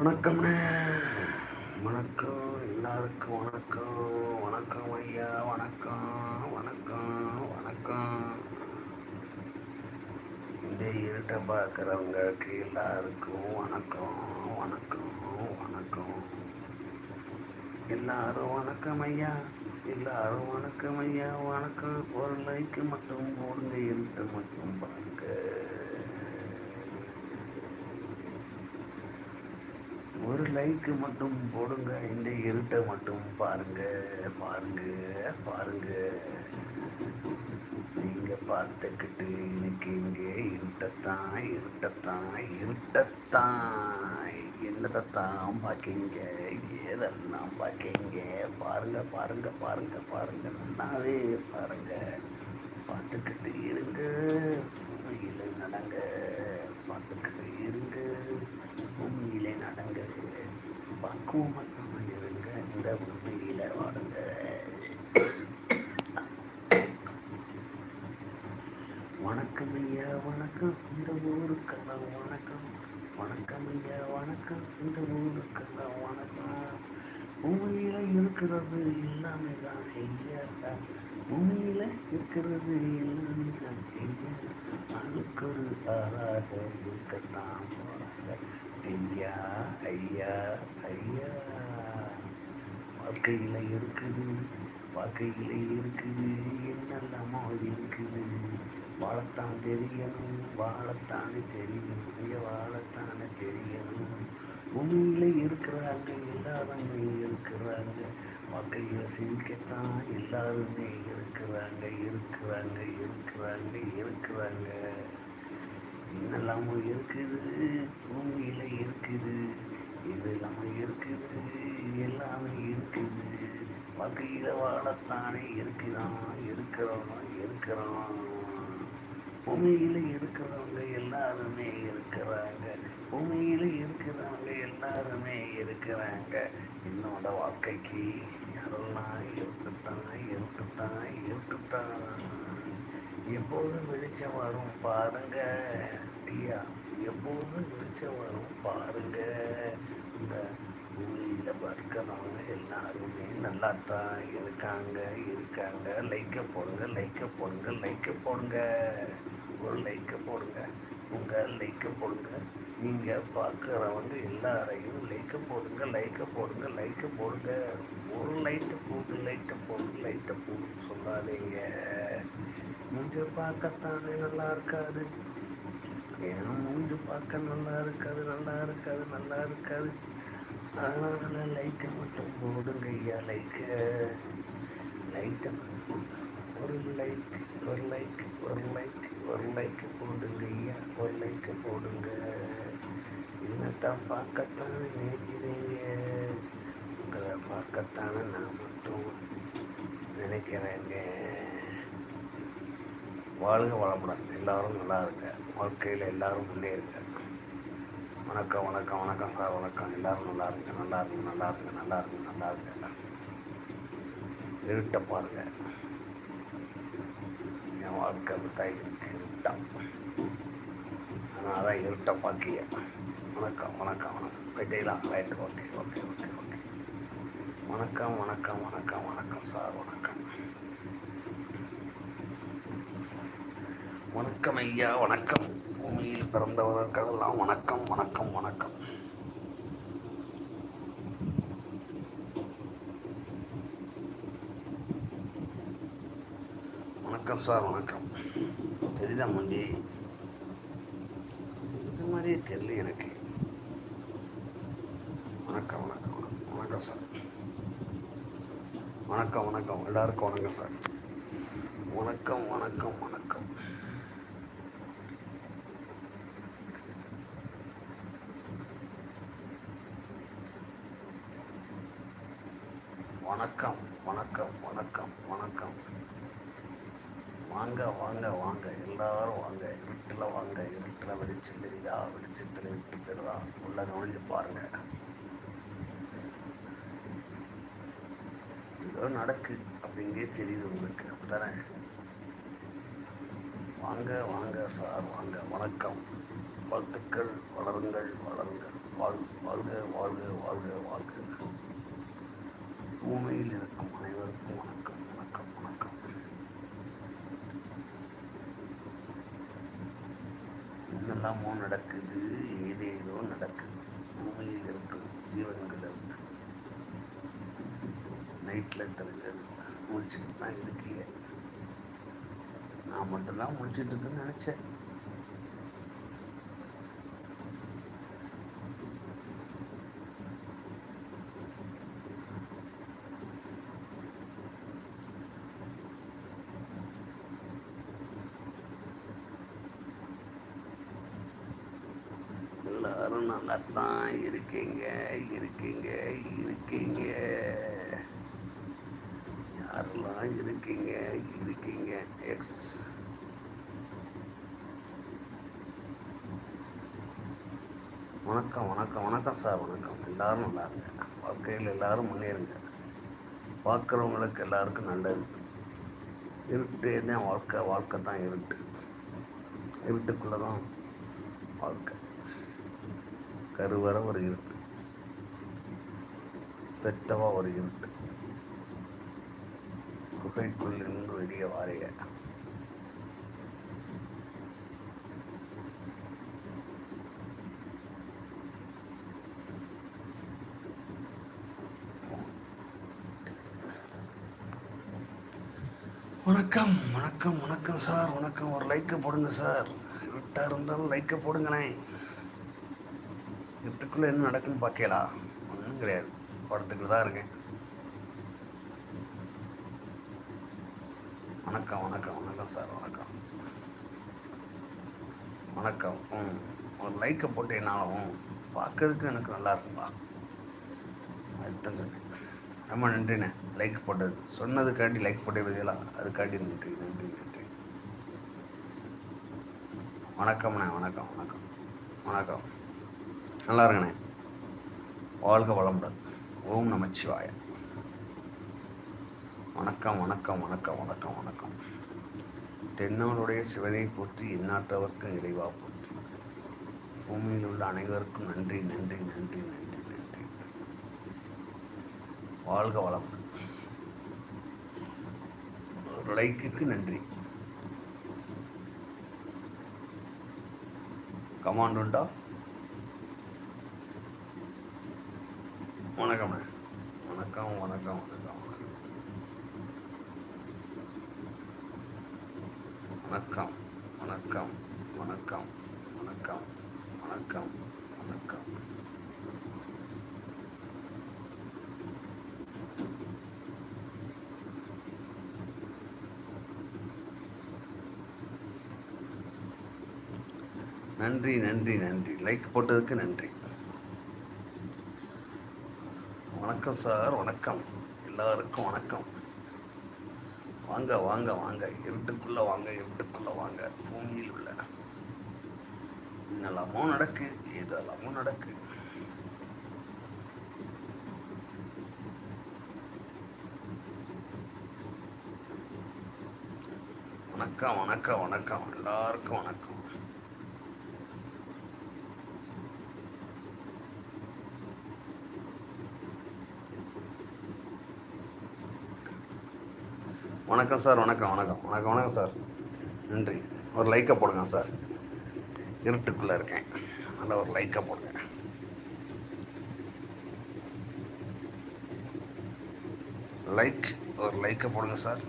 வணக்கம்ண்ணே. வணக்கம். எல்லாருக்கும் வணக்கம். வணக்கம் ஐயா. வணக்கம். வணக்கம். வணக்கம். இந்த இருட்டை பார்க்குறவங்களுக்கு எல்லாருக்கும் வணக்கம். வணக்கம். வணக்கம். எல்லாரும் வணக்கம் ஐயா. எல்லாரும் வணக்கம் ஐயா. வணக்கம். ஒரு லைக்கு மட்டும் போடுங்க. இருட்டை மட்டும் பாருங்க ஒரு லைக்கு மட்டும் போடுங்க இந்த இருட்டை மட்டும் பாருங்க பாருங்க பாருங்க. நீங்க பார்த்துக்கிட்டு எனக்கு இங்கே இருட்டத்தான் இருட்டத்தான் இருட்டத்தான். என்னதான் பார்க்கீங்க? ஏதெல்லாம் பார்க்கீங்க? பாருங்க பாருங்க பாருங்க பாருங்க நல்லாவே பாருங்க. பார்த்துக்கிட்டு இருங்க. உண்மையில நடங்க. பார்த்துக்கிட்டு இருங்க. பூமியிலே நடங்க பக்குவமாக இருங்க இந்த பூமியில வாடுங்க வணக்கம் ஐயா வணக்கம். இந்த ஊருக்கெல்லாம் வணக்கம். வணக்கம் ஐயா வணக்கம். இந்த ஊருக்கெல்லாம் வணக்கம். பூமியில இருக்கிறது எல்லாமே தான் ஐயா. பூமியில இருக்கிறது எல்லாமே தான் ஐயா. அதுக்கு ஒரு ஆளாக இருக்கத்தான் போறாங்க ஐயா ஐயா ஐயா. வாழ்க்கையில் இருக்குது வாழ்க்கையில் இருக்குது என்னெல்லாமோ இருக்குது. வாழத்தான் தெரியணும் வாழத்தானே தெரியணும் ஐயா வாழத்தானே தெரியணும். உண்மையில் இருக்கிறாங்க எல்லாருமே இருக்கிறாங்க வாழ்க்கையில் சிரிக்கத்தான் எல்லாருமே இருக்கிறாங்க இருக்கிறாங்க இருக்கிறாங்க இருக்கிறாங்க. என்னெல்லாமோ இருக்குது? பூமியில இருக்குது. இதெல்லாமோ இருக்குது. எல்லாமே இருக்குது. வாழ்க்கையில வாழத்தானே இருக்கிறான் இருக்கிறோம் இருக்கிறோம் பூமியில இருக்கிறவங்க எல்லாருமே இருக்கிறாங்க. பூமியில இருக்கிறவங்க எல்லாருமே இருக்கிறாங்க. என்னோட வாழ்க்கைக்கு யாரெல்லாம் இருக்கத்தான் இருக்கத்தான் இருக்கத்தான். எப்போது வெளிச்சம் வரும் பாருங்க. ஐயா எப்போதும் வெளிச்சம் வரும் பாருங்க. இந்த பூமியில் பார்க்கிறவங்க எல்லாருமே நல்லா தான் இருக்காங்க. இருக்காங்க லைக்க போடுங்க லைக்க போடுங்க லைக்க போடுங்க. ஒரு லைக்க போடுங்க உங்கள் லைக்க போடுங்க. நீங்கள் பார்க்குறவங்க எல்லாரையும் லைக்க போடுங்க லைக்க போடுங்க லைக்க போடுங்க. ஒரு லைட்டை போடு லைட்டை போடு லைட்டை போடு சொல்லாதீங்க. மூஞ்ச பார்க்கத்தானே நல்லா இருக்காது. ஏன் மூஞ்சு பார்க்க நல்லா இருக்காது நல்லா இருக்காது நல்லா இருக்காது. அதனால லைட்டை மட்டும் போடுங்க ஐயா லைக்க லைட்டை ஒரு லைக் ஒரு லைக் ஒரு லைக் ஒரு லைக் போடுங்க ஐயா ஒரு லைக் போடுங்க. என்னத்தான் பார்க்கத்தானே நினைக்கிறீங்க? உங்களை பார்க்கத்தானே நான் மட்டும் நினைக்கிறேங்க. வாழ்க வளமுடன். எல்லாரும் நல்லா இருங்க. வாழ்க்கையில் எல்லாரும் முன்னேறுங்க வணக்கம் வணக்கம் வணக்கம் சார் வணக்கம். எல்லாரும் நல்லா இருங்க நல்லா இருங்க நல்லா இருங்க நல்லா இருங்க நல்லா இருங்க. இருட்ட பாருங்க. என் வாழ்க்கை தாய் இருக்கு இருட்டா. அதான் தான் இருட்ட பாக்கிய. வணக்கம் வணக்கம் வணக்கம். போயிட்டீங்களா right okay okay okay okay. வணக்கம் வணக்கம் வணக்கம் வணக்கம் சார் வணக்கம். வணக்கம் ஐயா வணக்கம். பூமியில் பிறந்தவர்களுக்கெல்லாம் வணக்கம் வணக்கம் வணக்கம். வணக்கம் சார் வணக்கம். தெரியுதா மஞ்சி? இது மாதிரியே தெரியல எனக்கு. வணக்கம் வணக்கம் வணக்கம். வணக்கம் சார். வணக்கம் வணக்கம். எல்லாருக்கும் வணக்கம் சார். வணக்கம் வணக்கம் வணக்கம் வணக்கம் வணக்கம் வணக்கம் வாங்க வாங்க வாங்க எல்லாரும் வாங்க இருட்டில் வாங்க இருட்டில் வெளிச்சம் தெரியுதா? வெளிச்சத்தில் இருட்டு தெரியுதா? உள்ள நுழைஞ்சு பாருங்க. ஏதோ நடக்கு அப்படிங்கே தெரியுது உங்களுக்கு. அப்படித்தானே? வாங்க வாங்க சார் வாங்க. வணக்கம். வாழ்த்துக்கள் வளருங்கள் வளருங்கள். வாழ் வாழ்க வாழ்க வாழ்க வாழ்க. பூமியில் இருக்கும் அனைவருக்கும் வணக்கம் வணக்கம் என்னெல்லாமோ நடக்குது ஏதேதோ நடக்குது. பூமியில் இருக்கும் ஜீவன்கள் இருக்கு நைட்டில் இத்தனை பேர் முடிச்சுட்டு தான் இருக்கீங்க நான் மட்டும்தான் முடிச்சிட்டு இருக்குன்னு நினச்சேன் எல்லாரும் நல்லா தான் இருக்கீங்க இருக்கீங்க? இருக்கீங்க. யாரெல்லாம் இருக்கீங்க? இருக்கீங்க. எக்ஸ் வணக்கம் வணக்கம் வணக்கம் சார் வணக்கம். எல்லாரும் நல்லா இருங்க. வாழ்க்கையில் எல்லாரும் முன்னேறுங்க. பார்க்குறவங்களுக்கு எல்லாருக்கும் நல்லது. இருட்டே தான் வாழ்க்கை வாழ்க்கை தான் இருட்டு. இருட்டுக்குள்ளே தான் வாழ்க்கை. கருவர ஒரு இருட்டு. பெத்தவா ஒரு இருட்டு குகைக்குள்ளிருந்து வெளியே வாரிய. வணக்கம் வணக்கம் வணக்கம் சார். வணக்கம். ஒரு லைக்கை போடுங்க சார். இருட்டாக இருந்தாலும் லைக்கை போடுங்களேன். இருட்டுக்குள்ளே என்ன நடக்குன்னு பார்க்கலாம் ஒன்றும் கிடையாது. படுத்துக்கிட்டு தான் இருக்கேன். வணக்கம் வணக்கம் வணக்கம் சார் வணக்கம். வணக்கம். ம் ஒரு லைக்கை போட்டேனாலும் பார்க்கறதுக்கு எனக்கு நல்லா இருக்கும்பா. அதுதான் சொன்னேன். ரொம்ப நன்றிண்ணே. லைக் போட்டது. சொன்னதுக்காண்டி லைக் போட்டே பதிலா அதுக்காண்டி நன்றி நன்றி நன்றி. வணக்கம்ண்ணே வணக்கம் வணக்கம். வணக்கம். நல்லா இருங்கண்ணே. வாழ்க வளமுடன். ஓம் நமச்சிவாய. வணக்கம் வணக்கம் வணக்கம் வணக்கம் வணக்கம். தென்னாளுடைய சிவனை போற்றி எந்நாட்டவர்க்கும் இறைவா போற்றி. பூமியில் உள்ள அனைவருக்கும் நன்றி நன்றி நன்றி நன்றி நன்றி. வாழ்க வளமுடன். ஒரு லைக்குக்கு நன்றி. கமாண்டுண்டா. வணக்கம் வணக்கம் வணக்கம் வணக்கம் வணக்கம். வணக்கம் வணக்கம் வணக்கம் வணக்கம் வணக்கம். நன்றி நன்றி நன்றி. லைக் போட்டதுக்கு நன்றி. வணக்கம் சார் வணக்கம். எல்லாருக்கும் வணக்கம். வாங்க வாங்க வாங்க. இருட்டுக்குள்ளே வாங்க இருட்டுக்குள்ளே வாங்க. பூமியில் உள்ள என்னெல்லாமோ நடக்கு எதெல்லாமோ நடக்கு. வணக்கம் வணக்கம் வணக்கம். எல்லாருக்கும் வணக்கம். வணக்கம் சார் வணக்கம் வணக்கம். வணக்கம் வணக்கம் சார். நன்றி. ஒரு லைக்கை போடுங்க சார். இருட்டுக்குள்ளே இருக்கேன். அதில் ஒரு லைக்கை போடுங்க. லைக் ஒரு லைக்கை போடுங்க சார்.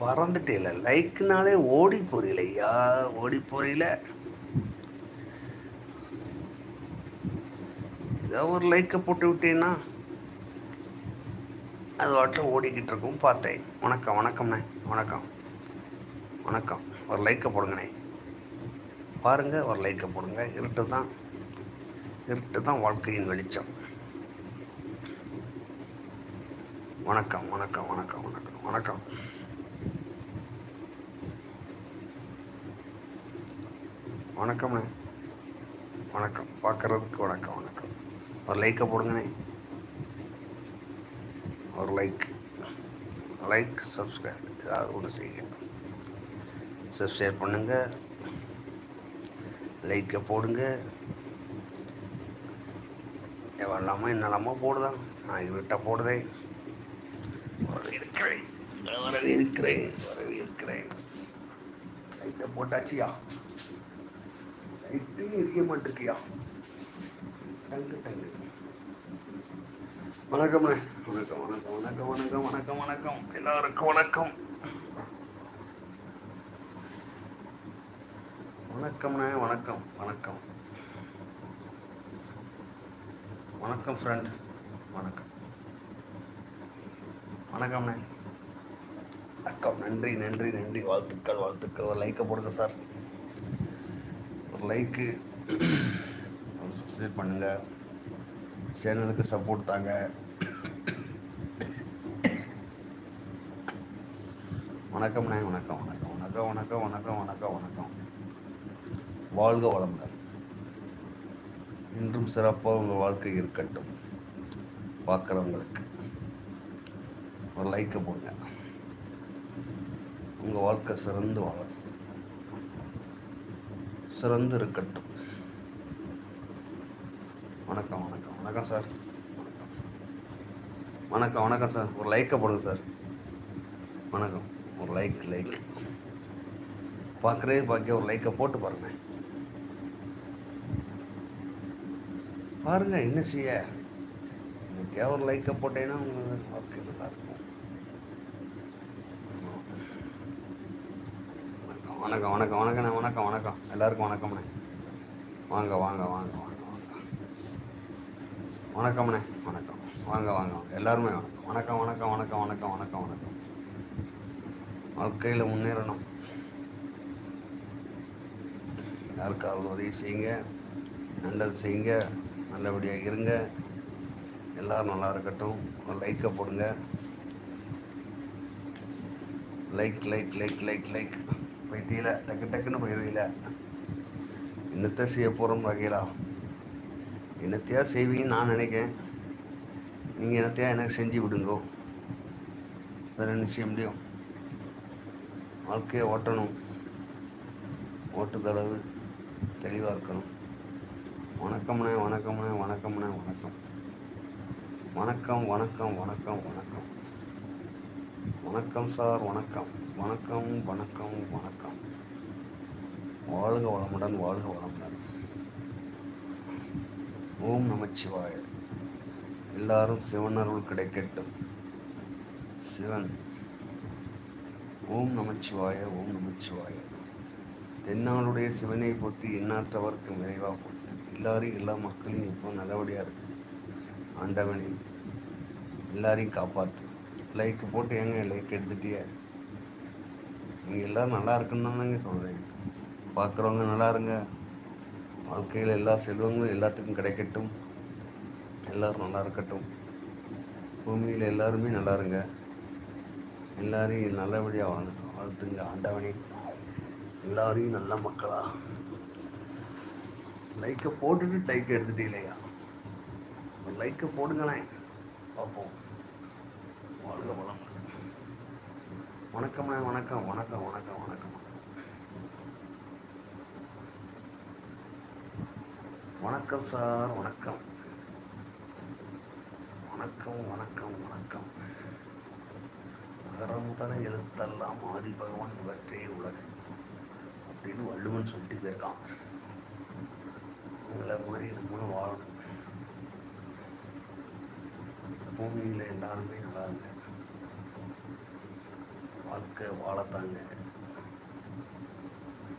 பறந்துட்டே இல்லை. லைக்னாலே ஓடி போறீல ஐயா. ஓடி போறீல ஏதோ ஒரு லைக்கை போட்டு விட்டீங்கன்னா அது வாட்டில் ஓடிக்கிட்டு இருக்கும் பார்த்தேன். வணக்கம் வணக்கம்ண்ணே. வணக்கம். வணக்கம். ஒரு லைக்கை போடுங்கண்ணே. பாருங்க ஒரு லைக்கை போடுங்க. இருட்டு தான். இருட்டு தான் வாழ்க்கையின் வெளிச்சம். வணக்கம் வணக்கம் வணக்கம் வணக்கம் வணக்கம். வணக்கம்ண்ணே. வணக்கம். பார்க்குறதுக்கு வணக்கம் வணக்கம். ஒரு லைக்கை போடுங்கண்ணே. ஒரு லைக் லைக் சப்ஸ்கிரைப் ஏதாவது ஒன்று செய்யுங்க. சப்ஸ்கிரைப் பண்ணுங்கள் லைக்கை போடுங்க. எவ்வளோமோ என்னெல்லாமோ போடுதான். நான் இவர்கிட்ட போடுதேன். வரவேற்கிறேன் வரவேற்கிறேன் வரவேற்கிறேன் லைட்டை போட்டாச்சியா? லைட்டு எரிய மாட்டிருக்கியா? டங்கு டங்கு. வணக்கம்ண்ணே வணக்கம் வணக்கம் வணக்கம் வணக்கம் வணக்கம் வணக்கம். எல்லாருக்கும் வணக்கம். வணக்கம்ண்ணே வணக்கம் வணக்கம். வணக்கம் ஃப்ரெண்ட் வணக்கம். வணக்கம்ண்ணே வணக்கம். நன்றி நன்றி நன்றி. வாழ்த்துக்கள் வாழ்த்துக்கள். ஒரு லைக்கை போடுங்க சார். ஒரு லைக்கு சப்ஸ்கிரைப் பண்ணுங்கள் சேனலுக்கு சப்போர்ட் தாங்க. வணக்கம்ண்ணே வணக்கம் வணக்கம் வணக்கம் வணக்கம் வணக்கம் வணக்கம் வணக்கம். வாழ்க வளமுடன். இன்றும் சிறப்பாக உங்கள் வாழ்க்கை இருக்கட்டும். பார்க்குறவங்களுக்கு ஒரு லைக்கை போடுங்க. உங்கள் வாழ்க்கை சிறந்து வாழும் சிறந்து இருக்கட்டும். வணக்கம் வணக்கம் வணக்கம் சார் வணக்கம் வணக்கம் சார் ஒரு லைக்கை போடுங்க சார் வணக்கம். ஒரு லைக் லைக் பார்க்குறே பார்க்க ஒரு லைக்கை போட்டு பாருங்க. பாருங்க என்ன செய்ய? இன்னைக்கே ஒரு லைக்கை போட்டேன்னா உங்களுக்கு நல்லாயிருக்கும் நல்லா இருக்கும். வணக்கம் வணக்கம் வணக்கண்ணே வணக்கம் வணக்கம். எல்லாருக்கும் வணக்கம்ண்ணே. வாங்க வாங்க வாங்க வாங்க வாங்க. வணக்கம்ண்ணே வணக்கம். வாங்க வாங்க வாங்க. எல்லாருமே வணக்கம். வணக்கம் வணக்கம் வணக்கம் வணக்கம் வணக்கம் வணக்கம். வாழ்க்கையில் முன்னேறணும். யாருக்காவது உதவி செய்யுங்க. நல்லது செய்யுங்க. நல்லபடியாக இருங்க. எல்லோரும் நல்லா இருக்கட்டும். ஒரு லைக்கை போடுங்க. Like like like like like போயிட்டீல டக்கு டக்குன்னு போயிடுவீல என்னத்தை செய்ய போகிறோம் வகையிலா? என்னத்தையா செய்வீங்கன்னு நான் நினைக்கிறேன். நீங்கள் என்னத்தையா எனக்கு செஞ்சு விடுங்கோ. வேறு என்ன செய்ய முடியும்? வாழ்க்கையை ஓட்டணும். ஓட்டுதளவு தெளிவாக இருக்கணும். வணக்கம்ண்ணே வணக்கம்ண்ணே வணக்கம்ண்ணே வணக்கம். வணக்கம் வணக்கம் வணக்கம் வணக்கம். வணக்கம் சார் வணக்கம். வணக்கம் வணக்கம் வணக்கம். வாழ்க வளமுடன் வாழ்க வளமுடன். ஓம் நமச்சிவாய. எல்லாரும் சிவன் அருள் கிடைக்கட்டும். சிவன். ஓம் நமச்சிவாய ஓம் நமச்சிவாய. தென்னாளுடைய சிவனை போற்றி எண்ணாற்றவர்க்கு விரைவாக போற்றி. எல்லாரையும் எல்லா மக்களையும் இப்போ நல்லபடியாக இருக்கு. ஆண்டவனே எல்லாரையும் காப்பாற்று லைக் போட்டு ஏங்க லைக் எடுத்துட்டிய? நீங்கள் எல்லோரும் நல்லா இருக்குன்னு தாங்க சொல்கிறேன் பார்க்குறவங்க நல்லா இருங்க. வாழ்க்கையில் எல்லா செல்வங்களும் எல்லாத்துக்கும் கிடைக்கட்டும். எல்லோரும் நல்லா இருக்கட்டும். பூமியில் எல்லாருமே நல்லா இருங்க. எல்லாரையும் நல்லபடியாக வாழ் வாழ்த்துங்க ஆண்டவனே. எல்லாரையும் நல்ல மக்களா. லைக்கை போட்டுட்டு டைக் எடுத்துட்டே லைக்கை போடுங்களேன் பார்ப்போம். வாழ்க வளம் வணக்கம்ண்ணே வணக்கம் வணக்கம் வணக்கம் வணக்கம். வணக்கம் சார் வணக்கம். வணக்கம் வணக்கம் வணக்கம். அகரமுதன எழுத்தெல்லாம் ஆதி பகவான் இவற்றே உலகு அப்படின்னு வள்ளுவன் சொல்லிட்டு போயிருக்கான். உங்களை மாதிரி நம்மளும் வாழணும். பூமியில் எல்லாருமே நல்லா இருங்க. வாழ்க்கை வாழத்தாங்க.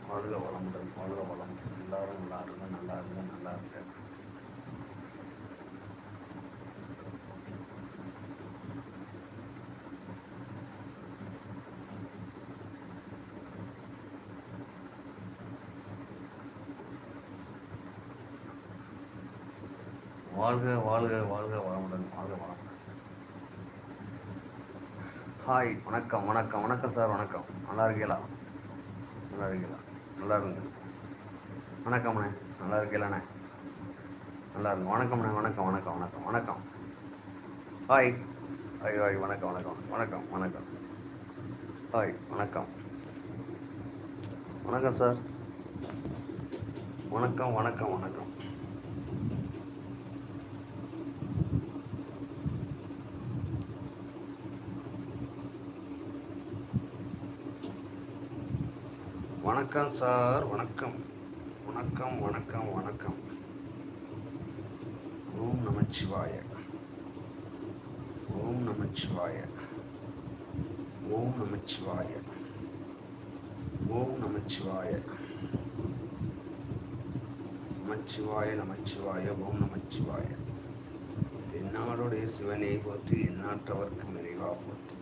வாழ்க வளமுடன் வாழ்க வளமுடன். எல்லாரும் நல்லா இருங்க நல்லா இருங்க நல்லா இருங்க. வாழ்க வாழ்க வாழ்க வளமுடன் வாழ்க வளமுடன். ஹாய் வணக்கம் வணக்கம் வணக்கம் சார் வணக்கம். நல்லா இருக்கீங்களா? நல்லா இருக்கீங்களா? நல்லா இருங்க வணக்கம்ண்ணே நல்லா இருக்கீங்களாண்ணே? நல்லா இருங்க வணக்கம்ண்ணே வணக்கம் வணக்கம் வணக்கம் வணக்கம். ஹாய் ஹாய் ஹாய் வணக்கம் வணக்கம் வணக்கம் வணக்கம். ஹாய் வணக்கம். வணக்கம் சார். வணக்கம் வணக்கம் வணக்கம். வணக்கம் சார் வணக்கம். வணக்கம் வணக்கம் வணக்கம். ஓம் நமச்சிவாய. ஓம் நமச்சிவாய. ஓம் நமச்சிவாய. ஓம் நமச்சிவாய. நமச்சிவாய நமச்சிவாய ஓம் நமச்சிவாய. தென்னாடுடைய சிவனை போற்றி என்னாற்றவர்க்கு மெரிவா போற்றி.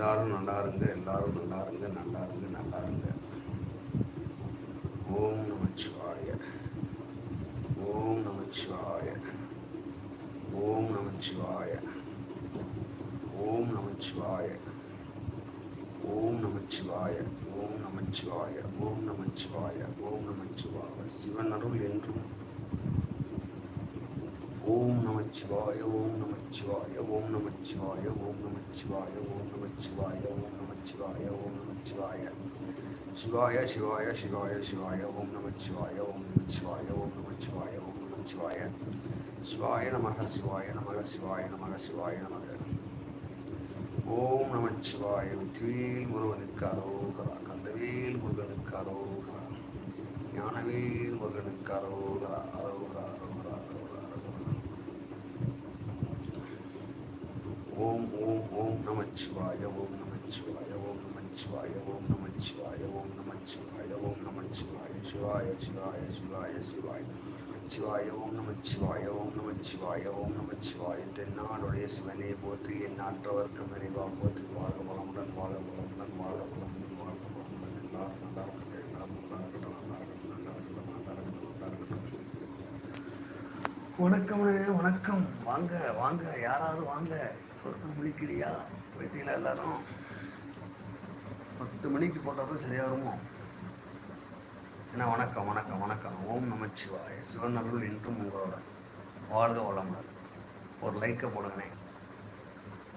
எல்லாரும் நல்லா இருங்க எல்லாரும் நல்லா இருங்க நல்லா இருங்க நல்லா இருங்க. ஓம் நமச்சிவாய. ஓம் நமச்சிவாய. ஓம் நமச்சிவாய. ஓம் நமச்சிவாய. ஓம் நமச்சிவாய. ஓம் நமச்சிவாய. ஓம் நமச்சிவாய. ஓம் நமச்சிவாய. சிவன் அருள் என்றும் ஓம் நமச்சிவாய ஓம் நமச்சிவாய ஓம் நமச்சிவாய ஓம் நமச்சிவாய ஓம் நமச்சிவாய ஓம் நமச்சிவாய ஓம் நமச்சிவாய சிவாய சிவாய சிவாய சிவாய ஓம் நமச்சிவாய ஓம் நமச்சிவாய ஓம் நமச்சிவாய ஓம் நமச்சிவாய சிவாய நமக சிவாய நமக சிவாய நமக சிவாய நமக ஓம் நமச்சிவாய வெற்றிவேல் முருகனுக்கு அரோகரா கந்தவேல் முருகனுக்கு அரோகரா ஞானவேல் முருகனுக்கு அரோகரா அரோகரா அரோகரா அரோகரா அரோகரா ஓம் ஓம் ஓம் நமச்சிவாய ஓம் நமச்சிவாய ஓம் நமச்சிவாய ஓம் நமச்சிவாய ஓம் நமச்சிவாய ஓம் நமச்சிவாய சிவாய சிவாய சிவாய சிவாய சிவாய ஓம் நமச்சிவாய ஓம் நமச்சிவாய ஓம் நமச்சிவாய. தென்னாடுடைய சிவனே போற்றி என் நாட்டவர்க்கு நிறைவா போற்றி. வாழ வளமுடன் வாழ வளமுடன் வாழ வளமுடன் வாழ வளமுடன். எல்லாரும் நல்லா இருக்கட்டும் எல்லாரும் நல்லா இருக்கட்டும் நல்லா இருக்கட்டும் நல்லா இருக்கட்டும் நல்லா இருக்கட்டும் நல்லா இருக்கட்டும். வணக்கம்ண்ணே வணக்கம். வாங்க வாங்க யாராவது வாங்க. சொர்க்கம் முடிக்கலையா? போயிட்டீங்களா எல்லாரும்? பத்து மணிக்கு போட்டால் தான் சரியாக வருமோ? ஏன்னா வணக்கம் வணக்கம் வணக்கம். ஓம் நமச்சிவாய சிவன் அருள் என்றும் உங்களோட வாழ்க வளமுடன். ஒரு லைக்கை போடுங்கண்ணே.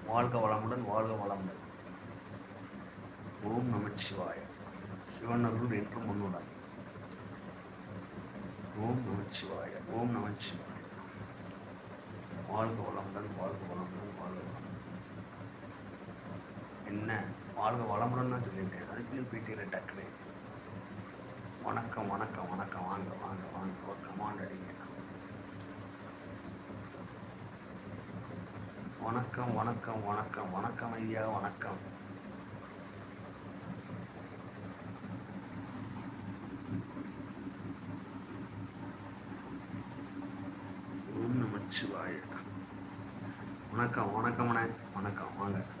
வாழ்க வளமுடன் வாழ்க வளமுடன். ஓம் நமச்சிவாய சிவன் அருள் என்றும் உன்னுடன். ஓம் நமச்சிவாய ஓம் நமச்சிவாய வாழ்க வளமுடன் வாழ்க வளமுடன் வாழ்க என்ன? வாழ்க வளமுடன் தான் சொல்லிட்டேன் அதுக்கு போயிட்டே டக்குனு. வணக்கம் வணக்கம் வணக்கம். வாங்க வாங்க வாங்க. ஒரு கமாண்ட் அடிங்க. வணக்கம் வணக்கம் வணக்கம். வணக்கம் ஐயா வணக்கம். ஓம் நமச்சிவாய. வணக்கம் வணக்கம்ண்ணே. வணக்கம் வாங்க.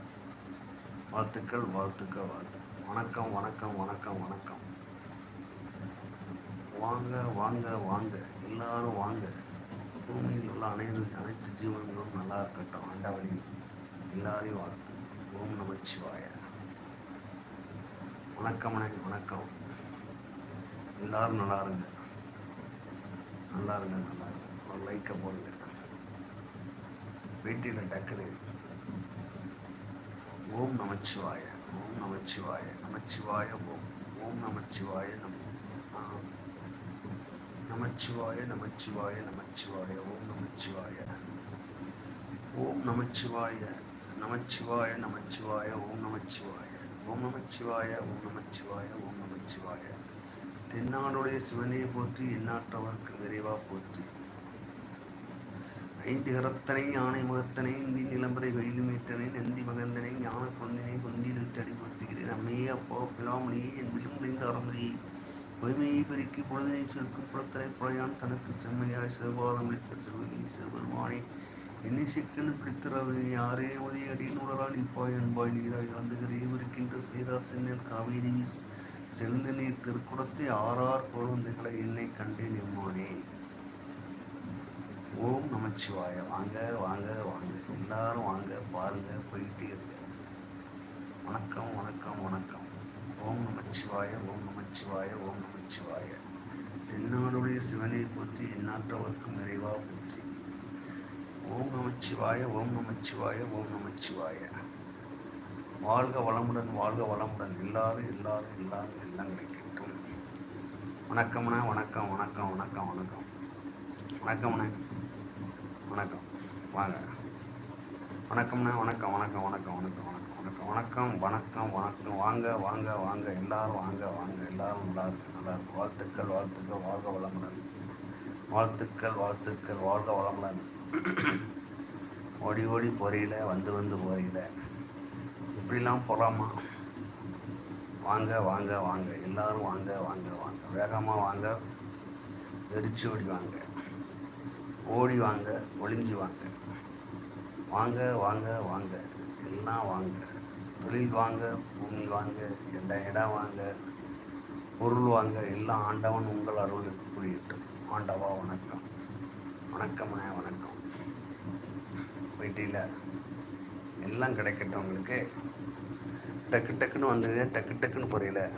வாழ்த்துக்கள் வாழ்த்துக்கள் வாழ்த்து வணக்கம் வணக்கம் வணக்கம் வணக்கம். வாங்க வாங்க வாங்க. எல்லாரும் வாங்க. பூமியில் உள்ள அனைத்து அனைத்து ஜீவன்களும் நல்லா இருக்கட்டும். ஆண்டவனி எல்லாரையும் வாழ்த்து. ஓம் நமச்சிவாய. வணக்கம்ண்ணே வணக்கம். எல்லாரும் நல்லா இருங்க. நல்லா இருங்க நல்லா இருங்க. ஒரு லைக்கை போடுங்க. வீட்டில் டக்குனு ஓம் நமச்சிவாய ஓம் நமச்சிவாய நமச்சிவாய ஓம் ஓம் நமச்சிவாய நம நமச்சிவாய நமச்சிவாய நமச்சிவாய ஓம் நமச்சிவாய. ஓம் நமச்சிவாய நமச்சிவாய நமச்சிவாய ஓம் நமச்சிவாய ஓம் நமச்சிவாய ஓம் நமச்சிவாய ஓம் நமச்சிவாய. தென்னாடுடைய சிவனே போற்றி எந்நாட்டவர்க்கு விரைவா போற்றி. ஐந்து கரத்தனை யானை முகத்தனை இந்தி நிலம்பரை வெயிலுமேற்றனை நந்தி மகந்தனை ஞான கொந்தினை கொண்டிருத்து அடிபடுத்துகிறேன் அம்மையே அப்பா பிலாமணியே என் விழுங்குலைந்த அறமதியை பொய்மையை பெருக்கி பொழுதினை சுருக்கும் புலத்தலை புலையான் தனக்கு செம்மையாய் சிவபாதம் அளித்த சிறுவனி சிறுபெருமானே என்னை சிக்கல் பிடித்திராது நீ யாரே உதய அடியில் உடலால் நிற்பாய் அன்பாய் நீராய் இழந்துகிறே இருக்கின்ற சீரா சென்னல் காவேரி செல்ந்த நீர் திருக்குடத்தை ஆறார் குழந்தைகளை என்னை கண்டேன் எம்மானே. ஓம் நமச்சிவாய. வாங்க வாங்க வாங்க. எல்லாரும் வாங்க பாருங்க போயிட்டே இருங்க. வணக்கம் வணக்கம் வணக்கம். ஓம் நமச்சிவாய ஓம் நமச்சிவாய ஓம் நமச்சிவாய. தென்னாடுடைய சிவனை போற்றி எந்நாட்டவர்க்கும் நிறைவாக போற்றி. ஓம் நமச்சிவாய ஓம் நமச்சிவாய ஓம் நமச்சிவாய. வாழ்க வளமுடன் வாழ்க வளமுடன். எல்லாரும் எல்லாரும் எல்லாரும் எல்லாம் கிடைக்கட்டும். வணக்கம்ண்ணா வணக்கம் வணக்கம் வணக்கம் வணக்கம். வணக்கம்ண்ணே வணக்கம். வாங்க. வணக்கம்னா வணக்கம் வணக்கம் வணக்கம் வணக்கம் வணக்கம் வணக்கம். வணக்கம் வணக்கம் வணக்கம். வாங்க வாங்க வாங்க. எல்லாரும் வாங்க வாங்க. எல்லாரும் நல்லா இருக்கு நல்லா இருக்கு. வாழ்த்துக்கள் வாழ்த்துக்கள். வாழ்க வளமுடன். வாழ்த்துக்கள் வாழ்த்துக்கள். வாழ்க வளமுடன். ஓடி ஓடி போறையில் வந்து வந்து போறையில் இப்படிலாம் போகலாமா வாங்க வாங்க வாங்க. எல்லாரும் வாங்க வாங்க வாங்க. வேகமாக வாங்க. வெறிச்சு ஓடி வாங்க. ஓடி வாங்க ஒளிஞ்சு வாங்க. வாங்க வாங்க வாங்க. எல்லாம் வாங்க? தொழில் வாங்க பூமி வாங்க எல்லா இடம் வாங்க? பொருள் வாங்க எல்லாம் ஆண்டவன் உங்கள் அருளுக்கு புரியட்டும். ஆண்டவா வணக்கம். வணக்கம்ண்ணே வணக்கம். வீட்டில் எல்லாம் கிடைக்கட்டும் உங்களுக்கு. டக்கு டக்குன்னு வந்துடுங்க டக்கு டக்குன்னு புரியல.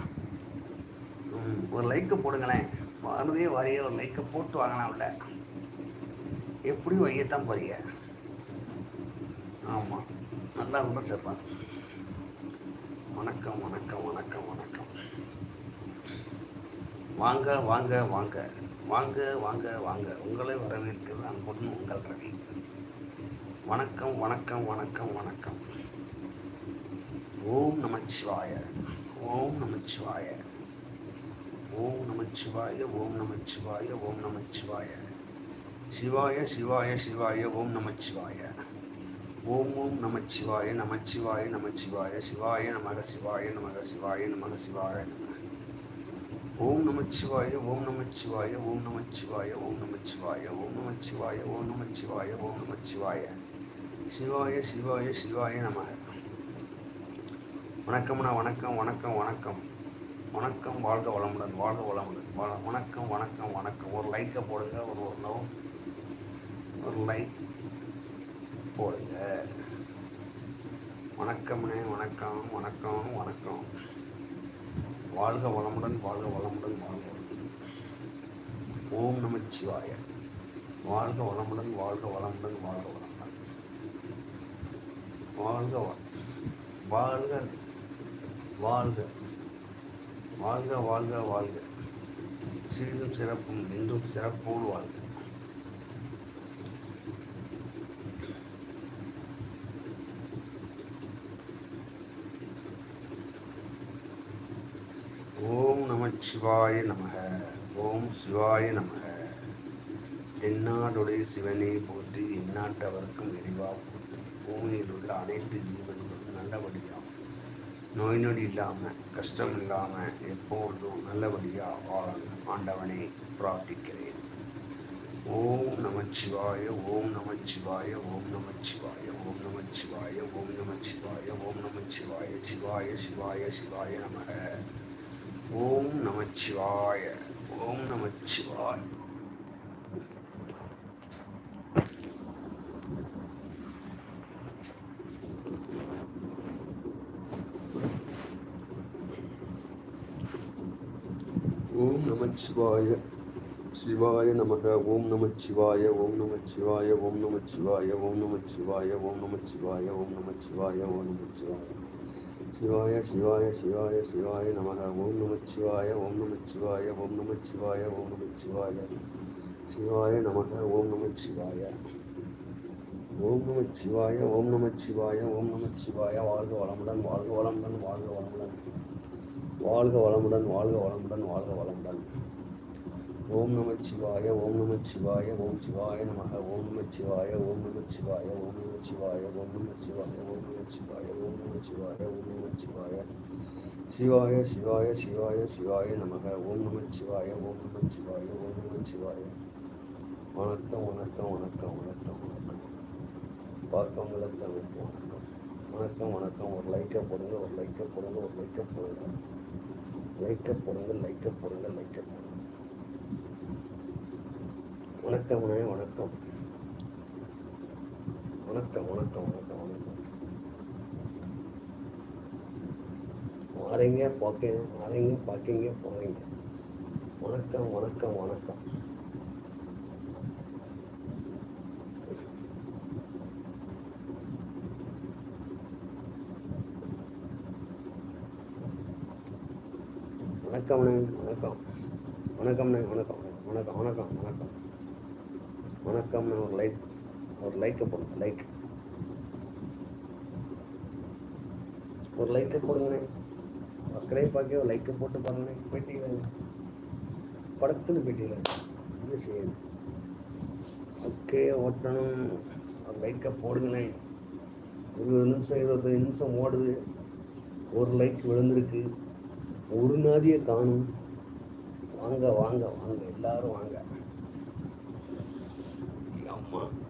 ஒரு லைக்கை போடுங்களேன். வாரதே வாரிய ஒரு லைக்கை போட்டு வாங்கலாம் உள்ள எப்படி வையத்தான் போறீங்க? ஆமாம் நல்லா இருந்தால் சேர்ப்பான் வணக்கம் வணக்கம் வணக்கம் வணக்கம். வாங்க வாங்க வாங்க. வாங்க வாங்க வாங்க. உங்களை வரவேற்கிறது அன்புடன் உங்கள் ரவி. வணக்கம் வணக்கம் வணக்கம் வணக்கம். ஓம் நமச்சிவாய. ஓம் நமச்சிவாய. ஓம் நமச்சிவாய ஓம் நமச்சிவாய ஓம் நமச்சிவாய. சிவாய சிவாய சிவாய ஓம் நமச்சிவாய ஓம் ஓம் நமச்சிவாய நமச்சிவாய நமச்சிவாய சிவாய நமக சிவாய நமக சிவாய நமக சிவாய நமக. ஓம் நமச்சிவாய ஓம் நமச்சிவாய ஓம் நமச்சிவாய ஓம் நமச்சிவாய ஓம் நமச்சிவாய ஓம் நமச்சிவாய ஓம் நமச்சிவாய சிவாய. சிவாய சிவாய நமக. வணக்கம்ண்ணா வணக்கம் வணக்கம் வணக்கம். வணக்கம் வாழ்க வளமுடன் வாழ்க வளமுடன். வணக்கம் வணக்கம் வணக்கம். ஒரு லைக்கை போடுங்க ஒரு ஒரு நோ ஒரு லைக் போடுங்க. வணக்கம்னே வணக்கம் வணக்கம் வணக்கம். வாழ்க வளமுடன் வாழ்க வளமுடன் வாழ்க வளமுடன். ஓம் நமச்சிவாய வாழ்க வளமுடன் வாழ்க வளமுடன் வாழ்க வளமுடன். வாழ்க வ- வாழ்க வாழ்க. வாழ்க வாழ்க வாழ்க. சிறிதும் சிறப்பும் என்றும் சிறப்போடு வாழ்க. சிவாய நமக. ஓம் சிவாய நமக. தென்னாடுடைய சிவனே போற்றி எந்நாட்டவருக்கும் இறைவா போற்றி. பூமியில் உள்ள அனைத்து ஜீவன்களும் நல்லபடியாக நோய் நொடி இல்லாமல் கஷ்டம் இல்லாமல் எப்பொழுதும் நல்லபடியாக வாழணும். ஆண்டவனை பிரார்த்திக்கிறேன். ஓம் நமச்சிவாய ஓம் நமச்சிவாய ஓம் நமச்சிவாய ஓம் நமச்சிவாய ஓம் நமச்சிவாய ஓம் நமச்சிவாய சிவாய சிவாய சிவாய நமக. ஓம் நமச்சிவாய ஓம் நமச்சிவாய. ஓம் நமச்சிவாய சிவாய நமக ஓம் நமச்சிவாய ஓம் நமச்சிவாய ஓம் நமச்சிவாய ஓம் நமச்சிவாய ஓம் நமச்சிவாய ஓம் நமச்சிவாய ஓம் நமச்சிவாய. சிவாய சிவாய சிவாய சிவாய நமக. ஓம் நமச்சிவாய ஓம் நமச்சிவாய ஓம் நமச்சிவாய ஓம் நமச்சிவாய சிவாய. நமக ஓம் நமச்சிவாய ஓம் நமச்சிவாய ஓம் நமச்சிவாய ஓம் நமச்சிவாய வாழ்க வளமுடன் வாழ்க வளமுடன் வாழ்க வளமுடன். வாழ்க வளமுடன் வாழ்க வளமுடன் வாழ்க வளமுடன். ஓம் நமச்சிவாய ஓம் நமச்சிவாய ஓம் சிவாய நமக ஓம் நமச்சிவாய ஓம் நமச்சிவாய ஓம் நமச்சிவாய ஓம் நமச்சிவாய ஓம் நமச்சிவாய ஓம் நமச்சிவாய ஓம் நம சிவாய சிவாய சிவாய சிவாய நமக ஓம் நமச்சிவாய ஓம் நமச்சிவாய ஓம் நமச்சிவாய வணக்கம் வணக்கம் வணக்கம் வணக்கம் வணக்கம் பார்க்கவங்களுக்கு வணக்கம் வணக்கம் வணக்கம் ஒரு லைக்கை போடுங்க ஒரு லைக்கை போடுங்க ஒரு லைக்கை போடுங்க லைக்கை போடுங்க லைக்கை போடுங்க லைக்கை போடுங்க வணக்கம் வணக்கம். வணக்கம் வணக்கம் வணக்கம் வணக்கம். வரீங்க பார்க்கீங்க வரீங்க பார்க்கீங்க போறீங்க வணக்கம் வணக்கம் வணக்கம். வணக்கம்ண்ணே வணக்கம். வணக்கம்ண்ணே வணக்கம். வணக்கம் வணக்கம் வணக்கம். வணக்கம்னு ஒரு லைக் ஒரு லைக்கை போடுங்க லைக் ஒரு லைக்கை போடுங்கண்ணே. மக்களே பார்க்க ஒரு லைக்கை போட்டு பாருங்கண்ணே. போயிட்டீங்க படக்குன்னு போயிட்டீங்களா என்ன செய்யணும்? ஓகே ஓட்டணும். ஒரு லைக்கை போடுங்களேன் இருபது நிமிஷம் இருபத்தஞ்சு நிமிஷம் ஓடுது. ஒரு லைக் விழுந்திருக்கு. ஒரு நாதியை காணும். வாங்க வாங்க வாங்க. எல்லாரும் வாங்க. அம்மா